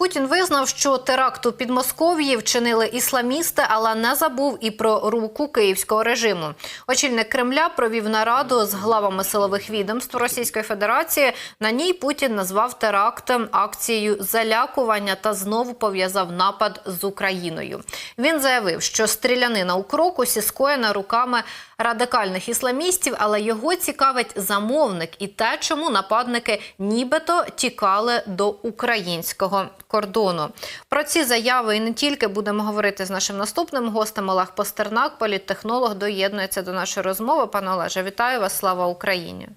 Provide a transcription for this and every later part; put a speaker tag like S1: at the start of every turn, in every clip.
S1: Путін визнав, що теракт у Підмосков'ї вчинили ісламісти, але не забув і про руку київського режиму. Очільник Кремля провів нараду з главами силових відомств Російської Федерації. На ній Путін назвав теракт акцією залякування та знову пов'язав напад з Україною. Він заявив, що стрілянина у крокусі скоєна руками радикальних ісламістів, але його цікавить замовник і те, чому нападники нібито тікали до українського кордону. Про ці заяви і не тільки будемо говорити з нашим наступним гостем Олег Постернак, політтехнолог, доєднується до нашої розмови. Пане Олеже, вітаю вас! Слава Україні!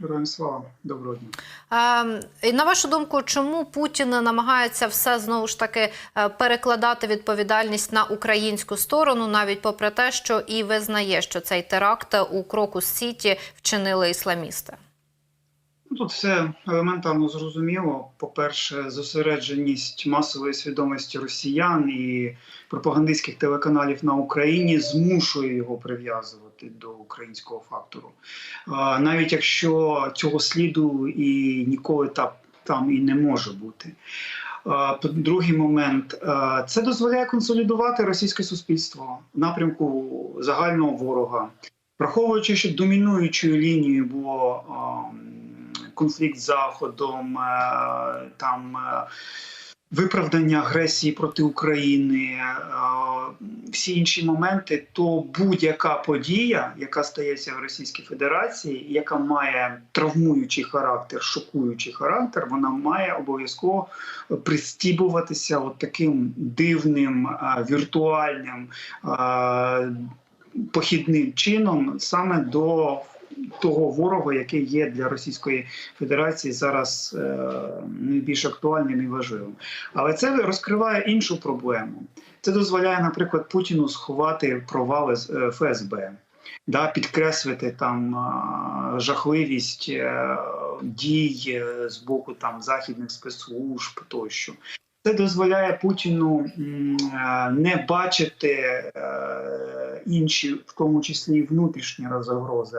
S2: Героям слава, доброго дня.
S1: Ем, і на вашу думку, чому Путін намагається все знову ж таки е, перекладати відповідальність на українську сторону, навіть попри те, що і визнає, що цей теракт у Крокус Сіті вчинили ісламісти?
S2: Ну, Тут все елементарно зрозуміло. По-перше, зосередженість масової свідомості росіян і пропагандистських телеканалів на Україні змушує його прив'язувати до українського фактору. Навіть якщо цього сліду і ніколи та- там і не може бути. Другий момент це дозволяє консолідувати російське суспільство в напрямку загального ворога. Враховуючи, що домінуючою лінією було конфлікт з Заходом, е, там е, виправдання агресії проти України, е, всі інші моменти, то будь-яка подія, яка стається в Російській Федерації, яка має травмуючий характер, шокуючий характер, вона має обов'язково пристібуватися от таким дивним е, віртуальним е, похідним чином саме до того ворога, який є для Російської Федерації зараз е, найбільш актуальним і важливим. Але це розкриває іншу проблему. Це дозволяє, наприклад, Путіну сховати провали з е, ФСБ. Да, підкреслити там жахливість е, дій е, з боку там західних спецслужб тощо. Це дозволяє Путіну не бачити інші, в тому числі внутрішні загрози.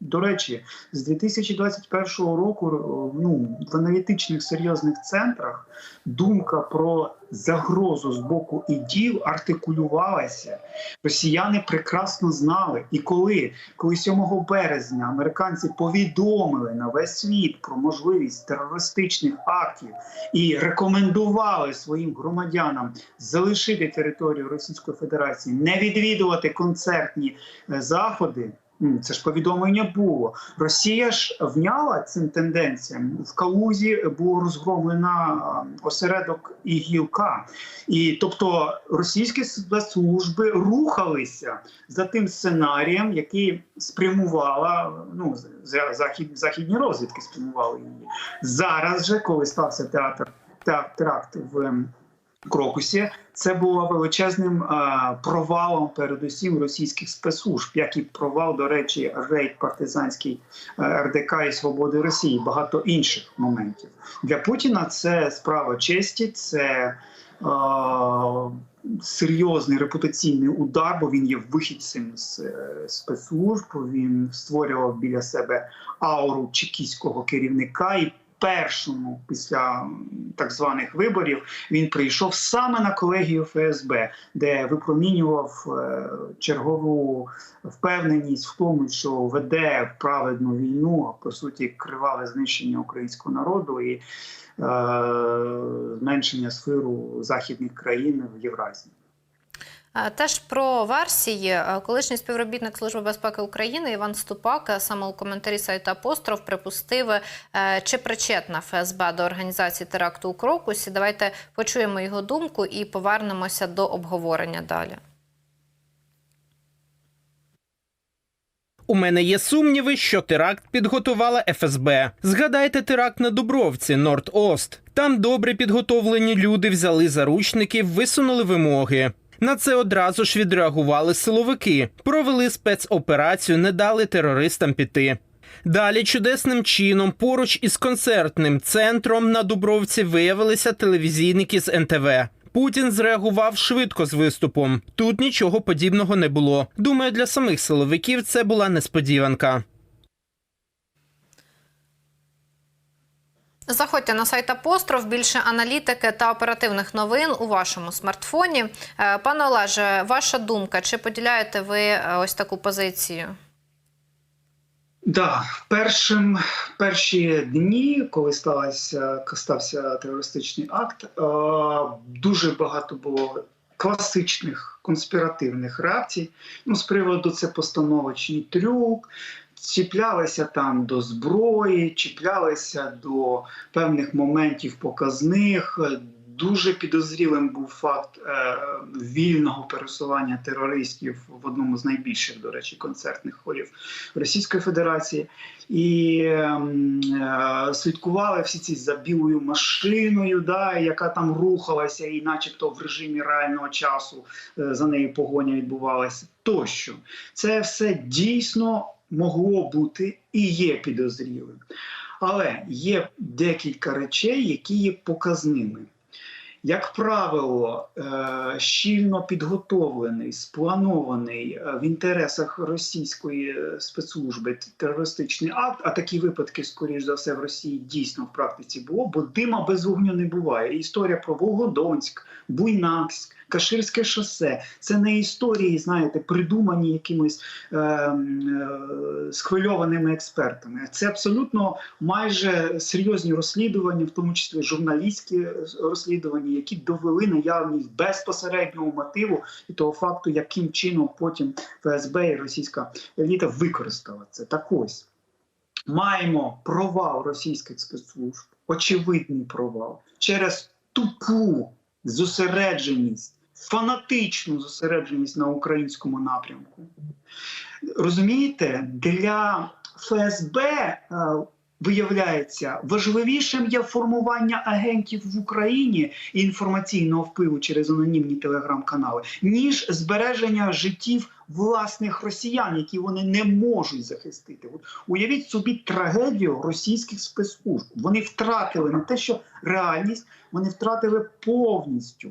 S2: До речі, з 2021 року е, ну, в аналітичних серйозних центрах думка про загрозу з боку іділ артикулювалася. Росіяни прекрасно знали. І коли, коли 7 березня американці повідомили на весь світ про можливість терористичних актів і рекомендували своїм громадянам залишити територію Російської Федерації, не відвідувати концертні е, заходи. Це ж повідомлення було. Росія ж вняла цим тенденціям. В Калузі було розгромлено осередок ІГІЛК. І тобто російські спецслужби рухалися за тим сценарієм, який спрямувала ну за- захід, західні розвідки спрямували її. Зараз же, коли стався театр те- теракт в Крокусі, це було величезним е, провалом, передусім російських спецслужб, як і провал, до речі, рейд партизанський е, РДК і Свободи Росії, багато інших моментів для Путіна. Це справа честі, це е, серйозний репутаційний удар, бо він є вихідцем з спецслужб. Він створював біля себе ауру чекістського керівника і. Першому після так званих виборів він прийшов саме на колегію ФСБ, де випромінював е, чергову впевненість в тому, що веде праведну війну, а по суті криваве знищення українського народу і е, зменшення сферу західних країн в Євразії.
S1: Теж про версії колишній співробітник Служби безпеки України Іван Ступак саме у коментарі сайту Апостроф припустив, е, чи причетна ФСБ до організації теракту у Крокусі. Давайте почуємо його думку і повернемося до обговорення далі.
S3: У мене є сумніви, що теракт підготувала ФСБ. Згадайте теракт на Дубровці, Норд-Ост. Там добре підготовлені люди взяли заручників, висунули вимоги. На це одразу ж відреагували силовики, провели спецоперацію, не дали терористам піти. Далі чудесним чином поруч із концертним центром на Дубровці виявилися телевізійники з НТВ. Путін зреагував швидко з виступом. Тут нічого подібного не було. Думаю, для самих силовиків це була несподіванка.
S1: Заходьте на сайт Апостроф. Більше аналітики та оперативних новин у вашому смартфоні. Е, Пане Олеже, ваша думка, чи поділяєте ви е, ось таку позицію?
S2: Да, першим перші дні, коли сталося стався терористичний акт, е, дуже багато було класичних конспіративних реакцій. Ну, з приводу це постановочний трюк, чіплялися там до зброї, чіплялися до певних моментів показних. Дуже підозрілим був факт е, вільного пересування терористів в одному з найбільших, до речі, концертних холів Російської Федерації, і ем, е, слідкували всі ці за білою машиною, да, яка там рухалася, і, начебто, в режимі реального часу е, за нею погоня відбувалася. Тощо це все дійсно могло бути і є підозрілим. Але є декілька речей, які є показними. Як правило, е, щільно підготовлений, спланований е, в інтересах російської е, спецслужби терористичний акт, а такі випадки, скоріш за все, в Росії дійсно в практиці було, бо дима без вогню не буває. Історія про Волгодонськ, Буйнакськ, Каширське шосе це не історії, знаєте, придумані якимось е, е, схвильованими експертами. Це абсолютно майже серйозні розслідування, в тому числі журналістські розслідування, які довели наявність безпосереднього мотиву і того факту, яким чином потім ФСБ і російська еліта використала це. Так ось маємо провал російських спецслужб, очевидний провал через тупу зосередженість, фанатичну зосередженість на українському напрямку. Розумієте, для ФСБ е, виявляється важливішим є формування агентів в Україні і інформаційного впливу через анонімні телеграм-канали, ніж збереження життів власних росіян, які вони не можуть захистити. От уявіть собі трагедію російських спецслужб. Вони втратили не те, що реальність, вони втратили повністю,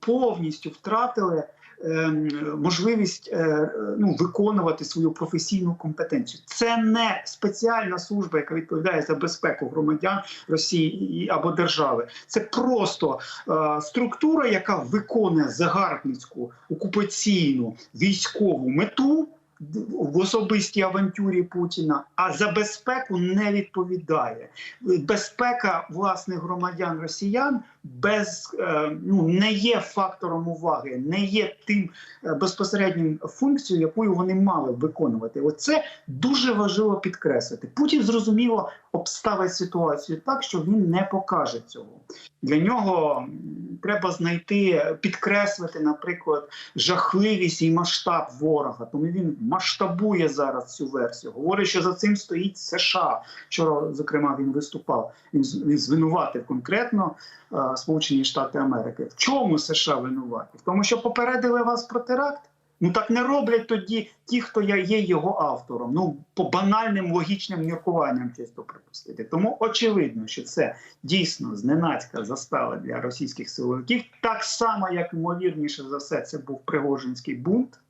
S2: повністю втратили. Ем, Можливість е, ну, виконувати свою професійну компетенцію. Це не спеціальна служба, яка відповідає за безпеку громадян Росії або держави. Це просто е, структура, яка виконує загарбницьку окупаційну військову мету в особистій авантюрі Путіна, а за безпеку не відповідає. Безпека власних громадян росіян без е, ну не є фактором уваги, не є тим е, безпосереднім функцією, якою вони мали виконувати. Оце дуже важливо підкреслити. Путін зрозуміло обставить ситуацію так, що він не покаже цього. Для нього треба знайти, підкреслити, наприклад, жахливість і масштаб ворога. Тому він масштабує зараз цю версію. Говорить, що за цим стоїть США. Вчора, зокрема, він виступав. Він, звинуватив конкретно е, Сполучені Штати Америки. В чому США винуваті? В тому, що попередили вас про теракт. Ну так не роблять тоді ті, хто я є його автором. Ну по банальним логічним міркуванням чисто припустити. Тому очевидно, що це дійсно зненацька застава для російських силовиків, так само, як ймовірніше за все, це був Пригожинський бунт,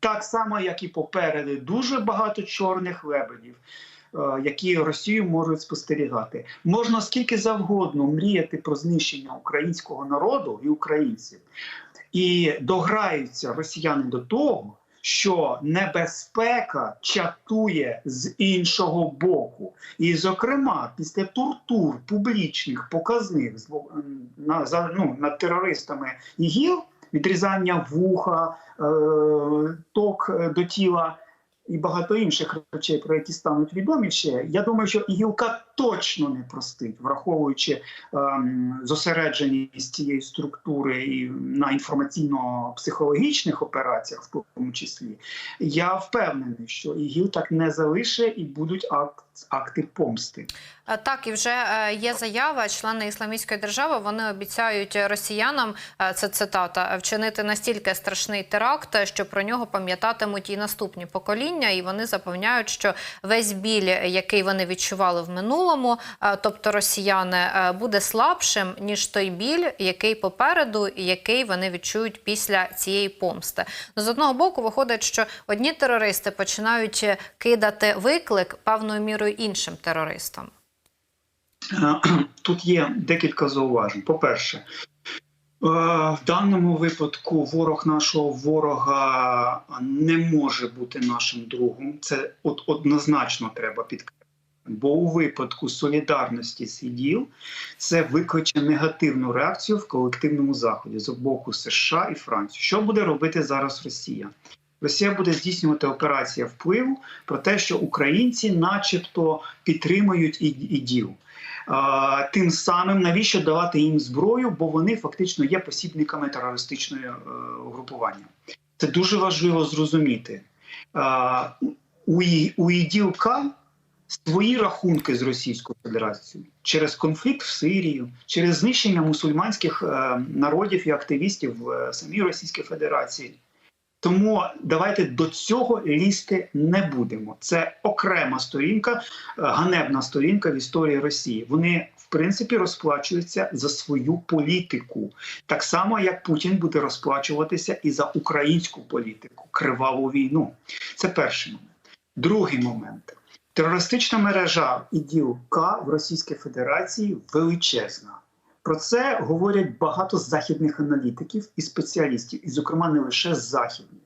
S2: так само, як і попереду дуже багато чорних лебедів. е, Які Росію можуть спостерігати, можна скільки завгодно мріяти про знищення українського народу і українців, і дограються росіяни до того, що небезпека чатує з іншого боку. І, зокрема, після тортур публічних показних на, ну, над терористами ІГІЛ, відрізання вуха, е, ток е, до тіла і багато інших речей, про які стануть відомі ще. Я думаю, що ІГІЛКа точно не простить, враховуючи ем, зосередженість цієї структури і на інформаційно-психологічних операціях, в тому числі. Я впевнений, що ІГІЛ так не залише і будуть акт, акти помсти.
S1: Е, Так, і вже е, є заява. Члени ісламістської держави вони обіцяють росіянам е, це цитата вчинити настільки страшний теракт, що про нього пам'ятатимуть і наступні покоління. І вони запевняють, що весь біль, який вони відчували в минулому, е, тобто росіяни, е, буде слабшим ніж той біль, який попереду, і який вони відчують після цієї помсти. Ну, з одного боку, виходить, що одні терористи починають кидати виклик певною мірою іншим терористам.
S2: Е, Тут є декілька зауважень. По-перше, е, в даному випадку ворог нашого ворога не може бути нашим другом. Це от однозначно треба підкреслити. Бо у випадку солідарності сиділ це викличе негативну реакцію в колективному заході з боку США і Франції. Що буде робити зараз Росія? Росія буде здійснювати операція впливу про те, що українці, начебто, підтримують і- іділ. Тим самим навіщо давати їм зброю, бо вони фактично є посібниками терористичної е, угрупування. Це дуже важливо зрозуміти. У, іділка свої рахунки з Російською Федерацією через конфлікт в Сирії, через знищення мусульманських е, народів і активістів в е, самій Російській Федерації. Тому давайте до цього лізти не будемо. Це окрема сторінка, е, ганебна сторінка в історії Росії. Вони в принципі розплачуються за свою політику, так само як Путін буде розплачуватися і за українську політику, криваву війну. Це перший момент. Другий момент. Терористична мережа іділ К в Російській Федерації величезна. Про це говорять багато західних аналітиків і спеціалістів, і, зокрема, не лише західні.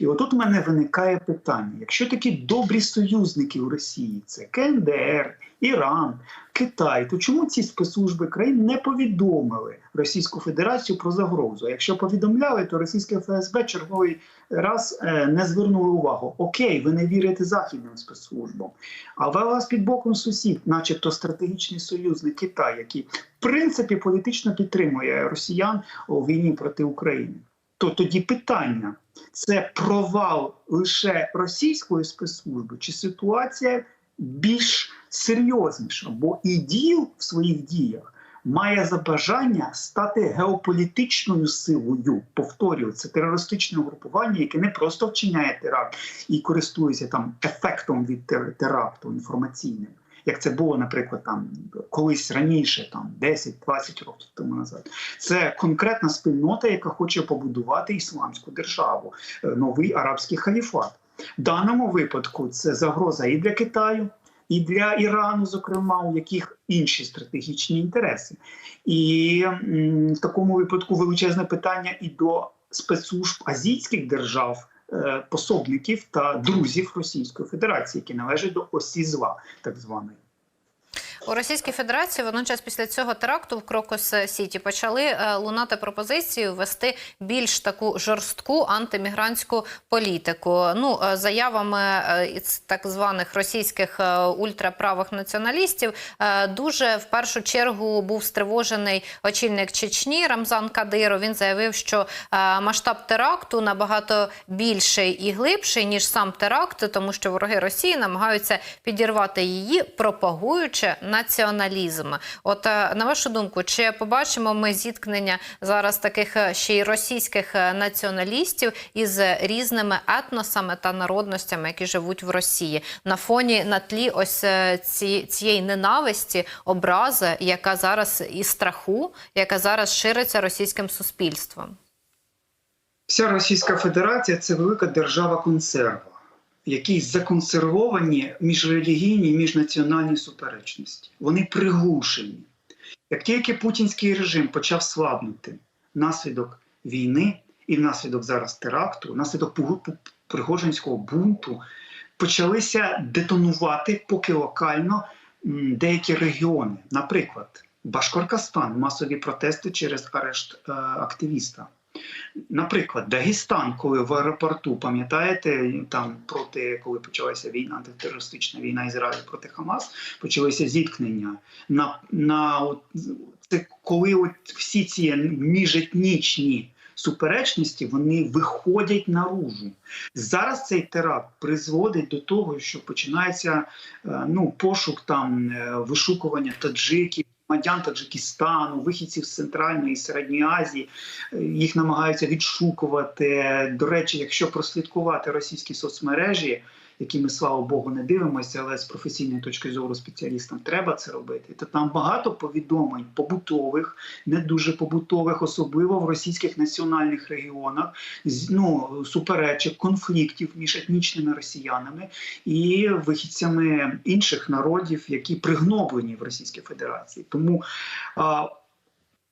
S2: І отут у мене виникає питання: якщо такі добрі союзники у Росії це КНДР, Іран, Китай, то чому ці спецслужби країн не повідомили Російську Федерацію про загрозу? Якщо повідомляли, то російське ФСБ черговий раз е, не звернули увагу. Окей, ви не вірите західним спецслужбам, але у вас під боком сусід, начебто стратегічний союзник Китай, який в принципі політично підтримує росіян у війні проти України. То тоді питання: це провал лише російської спецслужби, чи ситуація більш серйозніша? Бо іділ в своїх діях має за бажання стати геополітичною силою. Повторюю, це терористичне угрупування, яке не просто вчиняє теракт і користується там ефектом від теракту інформаційним. Як це було, наприклад, там колись раніше, там 10-20 років тому назад, це конкретна спільнота, яка хоче побудувати ісламську державу, е, новий арабський халіфат. В даному випадку це загроза і для Китаю, і для Ірану, зокрема, у яких інші стратегічні інтереси. І в такому випадку величезне питання і до спецслужб азійських держав. е, Пособників та друзів Російської Федерації, які належать до осі зла, так званої.
S1: У Російській Федерації водночас після цього теракту в Крокус Сіті почали е, лунати пропозиції ввести більш таку жорстку антимігрантську політику. Ну е, заявами е, так званих російських ультраправих націоналістів дуже в першу чергу був стривожений очільник Чечні Рамзан Кадиров. Він заявив, що масштаб теракту набагато більший і глибший ніж сам теракт, тому що вороги Росії намагаються підірвати її, пропагуючи націоналізм. От е, на вашу думку, чи побачимо ми зіткнення зараз таких е, ще й російських е, націоналістів із різними етносами та народностями, які живуть в Росії, на фоні на тлі ось ці, цієї ненависті, образи, яка зараз і страху, яка зараз шириться російським суспільством?
S2: Вся Російська Федерація це велика держава консерва, якій законсервовані міжрелігійні міжнаціональні суперечності. Вони приглушені. Як тільки путінський режим почав слабнути внаслідок війни і внаслідок зараз теракту, внаслідок Пригожинського бунту, почалися детонувати поки локально деякі регіони. Наприклад, Башкоркостан, масові протести через арешт е, активіста. Наприклад, Дагестан, коли в аеропорту, пам'ятаєте, там проти коли почалася війна, антитерористична війна Ізраїлю проти Хамас, почалися зіткнення. На, на от, це коли от всі ці міжетнічні суперечності вони виходять наружу. Зараз цей теракт призводить до того, що починається е, ну, пошук там е, вишукування таджиків. Громадян Таджикистану, вихідців з Центральної і Середньої Азії, Е, їх намагаються відшукувати. До речі, якщо прослідкувати російські соцмережі, які ми слава Богу не дивимося, але з професійної точки зору спеціалістам треба це робити. То там багато повідомлень побутових, не дуже побутових, особливо в російських національних регіонах, ну суперечок, конфліктів між етнічними росіянами і вихідцями інших народів, які пригноблені в Російській Федерації. Тому а,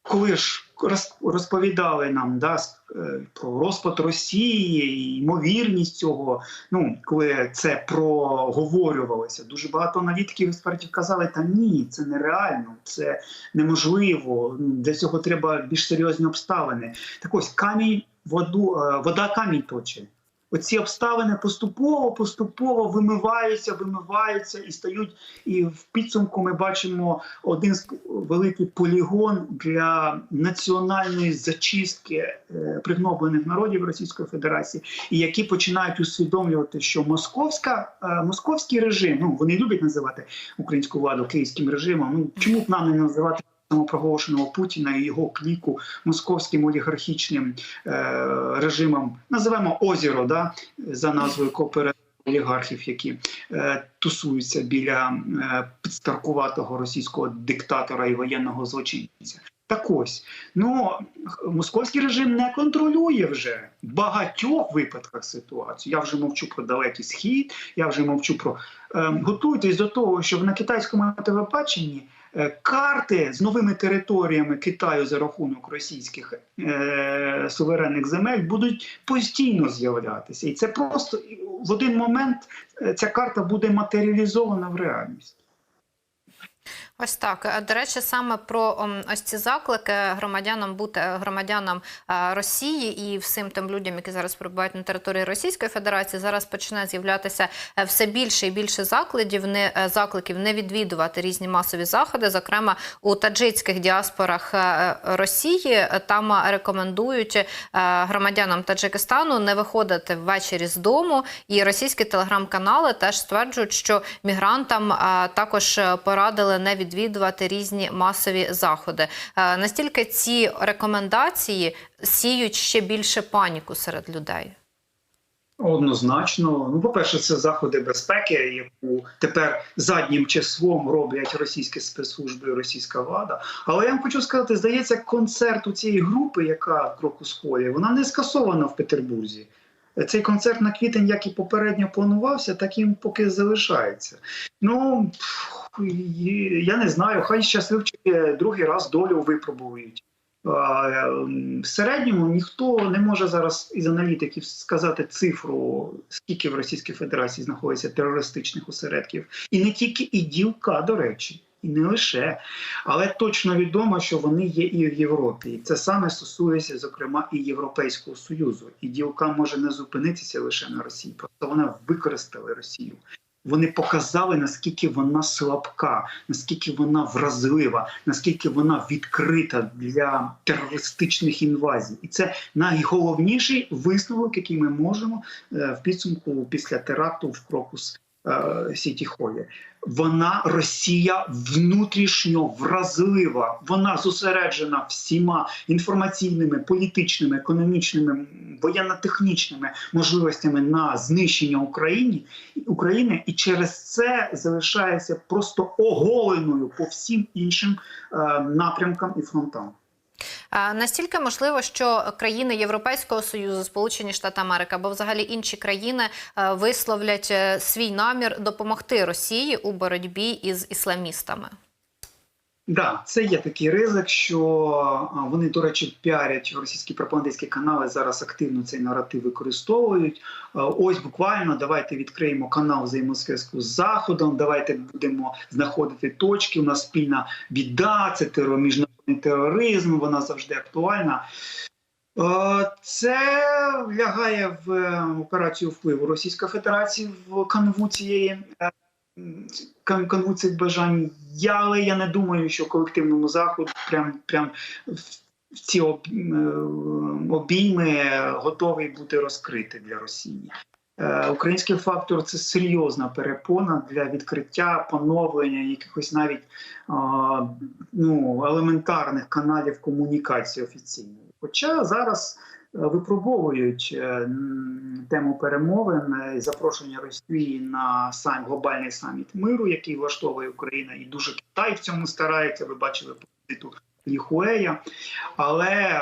S2: коли ж роз- розповідали нам да, е, про розпад Росії, і ймовірність цього, ну коли це проговорювалося, дуже багато аналітиків експертів казали, та ні, це нереально, це неможливо. Для цього треба більш серйозні обставини. Так ось камінь, воду, е, вода камінь точить. Оці обставини поступово, поступово вимиваються, вимиваються і стають. І в підсумку ми бачимо один з великий полігон для національної зачистки е, пригноблених народів Російської Федерації, і які починають усвідомлювати, що московська е, московський режим, ну вони люблять називати українську владу київським режимом. Ну чому б нам не називати самопроголошеного Путіна і його кліку московським олігархічним е, режимом? Називаємо озеро, да, за назвою кооперативу олігархів, які е, тусуються біля е, підстаркуватого російського диктатора і воєнного злочинця. Так ось, ну московський режим не контролює вже в багатьох випадках ситуацію. Я вже мовчу про далекий схід, я вже мовчу про е, готуйтесь до того, що на китайському телебаченні карти з новими територіями Китаю за рахунок російських е, суверенних земель будуть постійно з'являтися, і це просто в один момент е, ця карта буде матеріалізована в реальність.
S1: Ось так. Е, До речі, саме про ось ці заклики громадянам бути громадянам е, Росії і всім тим людям, які зараз перебувають на території Російської Федерації, зараз почне з'являтися е, все більше і більше закладів, не е, закликів не відвідувати різні масові заходи. Зокрема, у таджицьких діаспорах е, Росії е, там е, рекомендують е, громадянам Таджикистану не виходити ввечері з дому. І російські телеграм-канали теж стверджують, що мігрантам е, також е, порадили не відвідувати різні масові заходи. Е, Настільки ці рекомендації сіють ще більше паніку серед людей.
S2: Однозначно, ну по-перше, це заходи безпеки, яку тепер заднім числом роблять російські спецслужби російська влада. Але я вам хочу сказати, здається, концерт у цієї групи, яка в Крокусполі, вона не скасована в Петербурзі. Цей концерт на квітень, як і попередньо планувався, таким поки залишається. Ну я не знаю, хай щасливчики другий раз долю випробують. Ем, В середньому ніхто не може зараз із аналітиків сказати цифру, скільки в Російській Федерації знаходиться терористичних осередків, і не тільки і ділка, до речі, і не лише, але точно відомо, що вони є і в Європі. Це саме стосується, зокрема, і Європейського союзу. І ділка може не зупинитися лише на Росії, просто вона використала Росію. Вони показали наскільки вона слабка, наскільки вона вразлива, наскільки вона відкрита для терористичних інвазій, і це найголовніший висновок, який ми можемо е, в підсумку після теракту в Крокус Сіті Холі. Вона Росія внутрішньо вразлива. Вона зосереджена всіма інформаційними, політичними, економічними, воєнно-технічними можливостями на знищення України України, і через це залишається просто оголеною по всім іншим е, напрямкам і фронтам.
S1: Е, Настільки можливо, що країни Європейського союзу, Сполучені Штати Америки або взагалі інші країни е, висловлять е, свій намір допомогти Росії у боротьбі із ісламістами.
S2: Да, це є такий ризик, що вони, до речі, піарять російські пропагандистські канали зараз активно цей наратив використовують. Ось буквально давайте відкриємо канал взаємозв'язку з Заходом. Давайте будемо знаходити точки. У нас спільна біда, це теро, міжнародний тероризм. Вона завжди актуальна. Е, Це лягає в е, операцію впливу Російської Федерації в канву цієї е, канву цих бажань. Я, але я не думаю, що колективному заходу прям, прям в- ці об- обійми готовий бути розкритий для Росії. Е, Український фактор це серйозна перепона для відкриття поновлення якихось навіть ну, елементарних каналів комунікації офіційної. Хоча зараз е, випробовують е, тему перемовин і запрошення Росії на сам глобальний саміт миру, який влаштовує Україна, і дуже Китай в цьому старається. Ви бачили позицію Ліхуея, але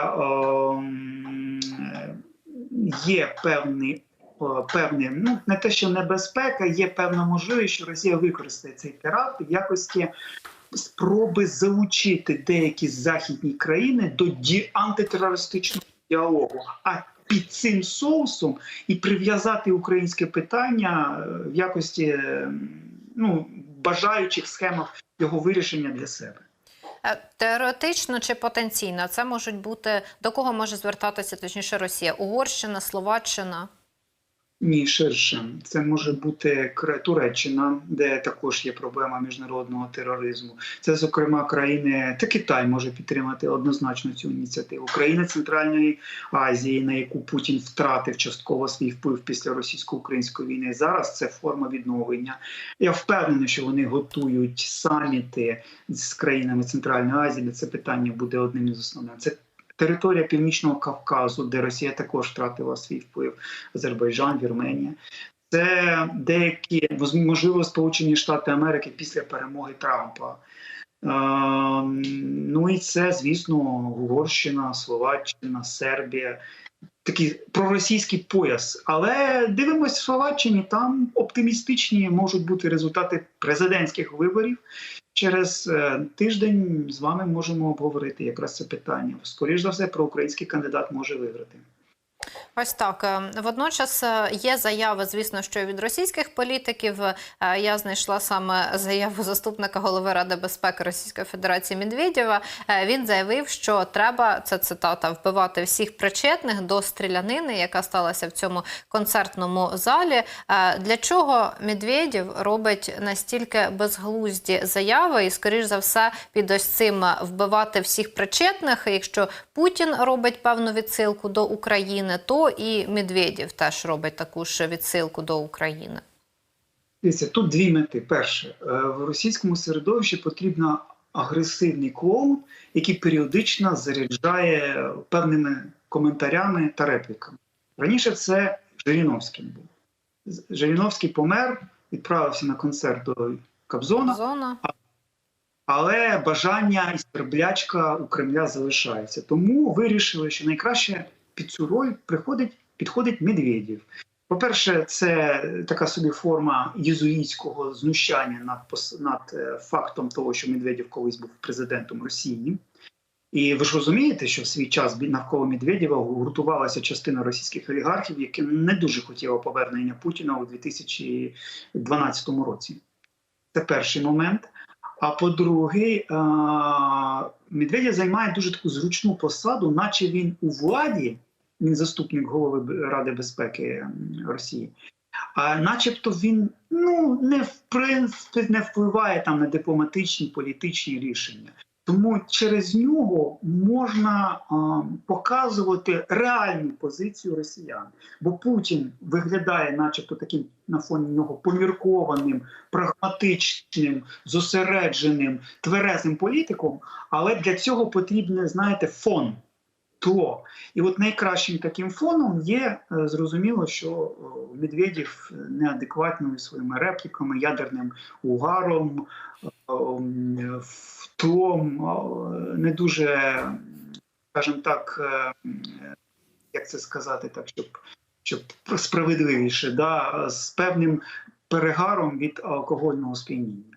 S2: є певний. Е, Певне, ну не те, що небезпека, є певна можливість, що Росія використає цей теракт в якості спроби залучити деякі західні країни до ді- антитерористичного діалогу. А під цим соусом і прив'язати українське питання е, в якості е, ну, бажаючих схемах його вирішення для себе.
S1: Теоретично чи потенційно це можуть бути до кого може звертатися точніше Росія? Угорщина, Словаччина.
S2: Ні, ширше. Це може бути Туреччина, де також є проблема міжнародного тероризму. Це, зокрема, країни та Китай може підтримати однозначно цю ініціативу. Країни Центральної Азії, на яку Путін втратив частково свій вплив після російсько-української війни. Зараз це форма відновлення. Я впевнений, що вони готують саміти з країнами Центральної Азії. де Це питання буде одним із основних. Це територія Північного Кавказу, де Росія також втратила свій вплив. Азербайджан, Вірменія. Це деякі можливо Сполучені Штати Америки після перемоги Трампа. Е, ну і це, звісно, Угорщина, Словаччина, Сербія. Такий проросійський пояс. Але дивимось в Словаччині, там оптимістичні можуть бути результати президентських виборів. Через е, тиждень з вами можемо обговорити якраз це питання. Скоріше за все, проукраїнський кандидат може виграти.
S1: Ось так. Е, Водночас е, є заяви, звісно, що від російських політиків. Е, Я знайшла саме заяву заступника голови Ради безпеки Російської Федерації Медведєва. Він заявив, що треба це цитата вбивати всіх причетних до стрілянини, яка сталася в цьому концертному залі. Для чого Медведєв робить настільки безглузді заяви, і скоріш за все під ось цим вбивати всіх причетних. Якщо Путін робить певну відсилку до України, то і Медведєв теж робить таку ж відсилку до України.
S2: Дивіться, тут дві мети. Перше, е, в російському середовищі потрібен агресивний клоун, який періодично заряджає певними коментарями та репліками. Раніше це Жириновський був. Жириновський помер, відправився на концерт до Кобзона,
S1: Зона.
S2: але бажання і стерблячка у Кремля залишається. Тому вирішили, що найкраще під цю роль приходить, підходить Медведєв. По-перше, це така собі форма єзуїтського знущання над, над е, фактом того, що Медведєв колись був президентом Росії. І ви ж розумієте, що в свій час навколо Медведєва гуртувалася частина російських олігархів, які не дуже хотіли повернення Путіна у 2012 році. Це перший момент. А по-друге, а, Медведєв займає дуже таку зручну посаду, наче він у владі, він заступник голови Ради безпеки Росії. А начебто він ну не в принципі не впливає там на дипломатичні політичні рішення. Тому через нього можна а, показувати реальну позицію росіян. Бо Путін виглядає, начебто, таким на фоні нього поміркованим, прагматичним, зосередженим, тверезим політиком. Але для цього потрібне, знаєте, фон. Тло. І от найкращим таким фоном є е, зрозуміло, що о, Медведєв неадекватними своїми репліками, ядерним угаром, о, втлом, не дуже, скажімо так, е, як це сказати, так, щоб, щоб справедливіше, да, з певним перегаром від алкогольного сп'яніння.